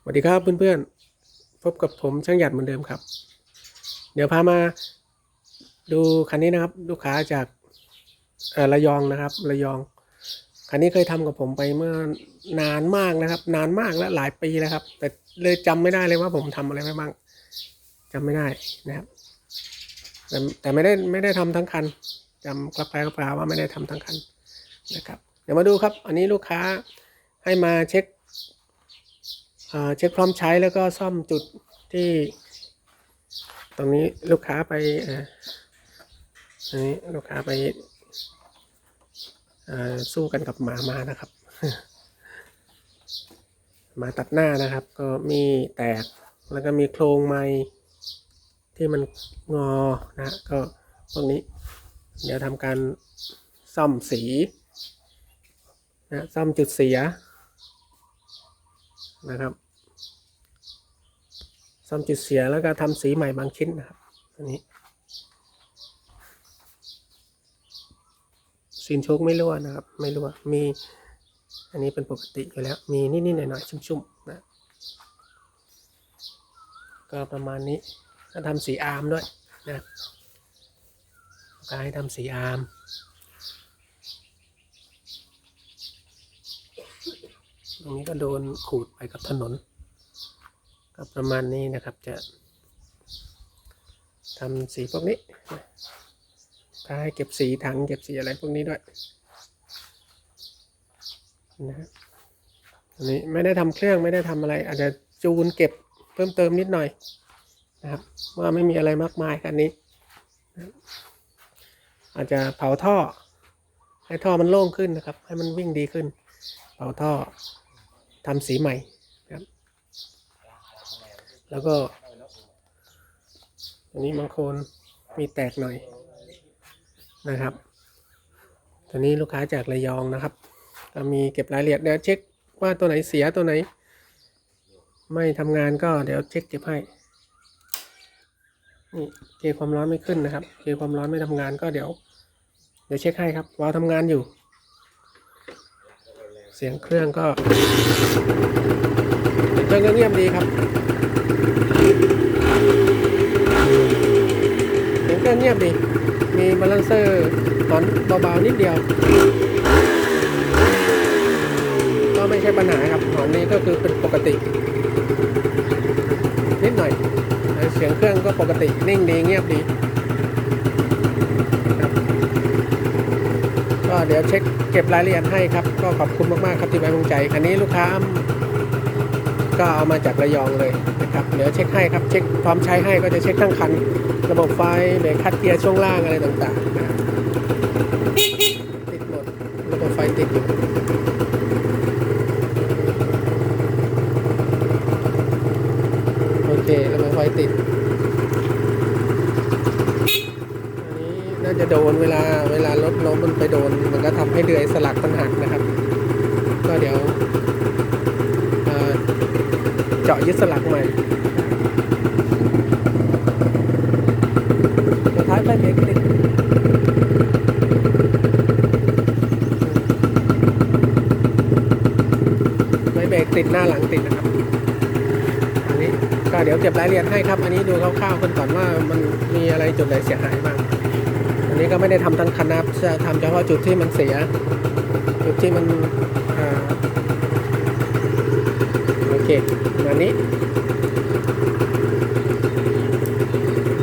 สวัสดีครับเพื่อนๆ พบกับผมช่างหยัดเหมือนเดิมครับ เดี๋ยวพามาดูคันนี้นะครับ ลูกค้าจากระยองนะครับ ระยอง คันนี้เคยทำกับผมไปเมื่อนานมากนะครับ นานมากและหลายปีแล้วครับ แต่เลยจำไม่ได้เลยว่าผมทำอะไรไปบ้างจำไม่ได้นะครับ แต่แต่ไม่ได้ไม่ได้ทำทั้งคันจำกลับไปกลับมาว่าไม่ได้ทำทั้งคันนะครับ เดี๋ยวมาดูครับ อันนี้ลูกค้าให้มาเช็ค เช็คพร้อมใช้แล้วก็ซ่อมจุดที่ ตรงนี้ลูกค้าไปอันนี้ลูกค้าไปสู้กันกับหมามานะครับหมาตัดหน้านะครับ ก็มีแตกแล้วก็มีโครงไม้ที่มันงอนะก็พวกนี้ เดี๋ยวทำการซ่อมสีนะซ่อมจุดเสีย นะครับซ่อมจุดเสียแล้วก็ทำสีใหม่บางชิ้นนะครับอันนี้ซีนโชคไม่รั่วนะครับ ไม่รั่วมีอันนี้เป็นปกติอยู่แล้ว มีนิดๆหน่อยๆชุ่มๆนะก็ประมาณนี้ก็ทำสีอาร์มด้วยนะก็ให้ทำสีอาร์ม ตรงนี้ก็โดนขูดไปกับถนน ก็ประมาณนี้นะครับจะทำสีพวกนี้ถ้าให้เก็บสีถังเก็บสีอะไรพวกนี้ด้วยนะฮะอันนี้ไม่ได้ทำเครื่องไม่ได้ทำอะไร อาจจะจูนเก็บเพิ่มเติมนิดหน่อยนะครับว่าไม่มีอะไรมากมายคันนี้นะอาจจะเผาท่อ ให้ท่อมันโล่งขึ้นนะครับ ให้มันวิ่งดีขึ้น เผาท่อ ทำสีใหม่ครับ แล้วก็อันนี้บางคนมีแตกหน่อยนะครับตัวนี้ลูกค้าจากระยองนะครับก็มีเก็บรายละเอียดเดี๋ยวเช็คว่าตัวไหนเสียตัวไหน ไม่ทำงานก็เดี๋ยวเช็คเก็บให้นี่เกณฑ์ความร้อนไม่ขึ้นนะครับ เกณฑ์ความร้อนไม่ทำงานก็เดี๋ยว เดี๋ยวเช็คให้ครับวาวทำงานอยู่ เสียงเครื่องก็เครื่องก็เงียบดีครับเสียงเครื่องเงียบดีมีบาลานเซอร์ตอนเบาๆนิดเดียว ก็ไม่ใช่ปัญหาครับหอนนี้ก็คือเป็นปกติ นิดหน่อย เสียงเครื่องก็ปกตินิ่งดีเงียบดีครับก็ เดี๋ยวเช็คเก็บรายละเอียดให้ครับ ก็ขอบคุณมากๆครับที่ไว้วางใจ คันนี้ลูกค้าก็เอามาจากระยองเลยนะครับ เดี๋ยวเช็คให้ครับ เช็คพร้อมใช้ให้ก็จะเช็คทั้งคัน ระบบไฟเบรคคัดเกียร์ช่วงล่างอะไรต่างๆนะครับติดหมด ระบบไฟติดอยู่โอเค ระบบไฟติด อัน นี้น่าจะโดนเวลาเวลารถล้มมันไปโดน มันก็ทำให้เดือยสลักมันหักนะครับ ก็เดี๋ยวเอ่อเจาะยึดสลักใหม่ท้ายไฟเบรกติดไฟเบรกติดหน้าหลังติดนะครับ อันนี้ก็เดี๋ยวเก็บรายละเอียดให้ครับ อันนี้ดูคร่าวๆกันก่อนว่ามันมีอะไรจุดไหนเสียหายบ้าง นนี้ก็ไม่ได้ทำทั้งคันนะจะทำเฉพาะจุดที่มันเสีย จุดที่มันอโอเคประมานี้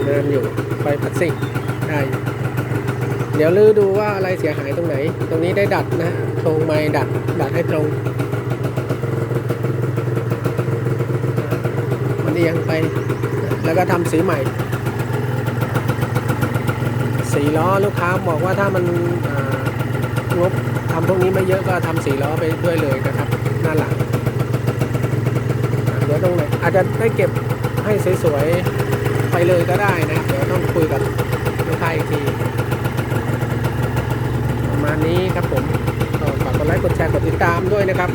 งานอยู่ไฟพัดซิ่งได้เดี๋ยวลือดูว่าอะไรเสียหายตรงไหน ตรงนี้ได้ดัดนะโครงไม้ดัด ดัดให้ตรง มันเอียงไป แล้วก็ทำสีใหม่ สีล้อลูกค้าบอกว่าถ้ามันงบทำพวกนี้ไม่เยอะก็ทำสีล้อไปด้วยเลยนะครับหน้าหลังเดี๋ยวตรงไหนอาจจะได้เก็บให้สวยๆไปเลยก็ได้นะเดี๋ยวต้องคุยกับลูกค้าอีกทีประมาณนี้ครับผมฝากกดไลค์กดแชร์กดติดตามด้วยนะครับ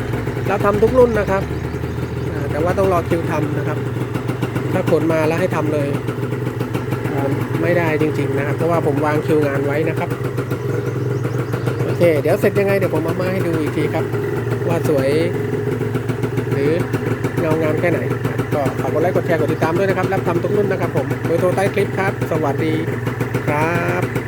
เราทำทุกรุ่นนะครับแต่ว่าต้องรอคิวทำนะครับ ถ้าขนมาแล้วให้ทำเลย ไม่ได้จริง ๆ นะครับ เพราะว่าผมวางคิวงานไว้นะครับ โอเค เดี๋ยวเสร็จยังไงเดี๋ยวผมเอามาให้ดูอีกทีครับ ว่าสวย หรือเงางามแค่ไหน ก็ฝากกดไลค์กดแชร์กดติดตามด้วยนะครับ รับทำทุกรุ่นนะครับผมโดยโทรใต้คลิปครับ สวัสดีครับ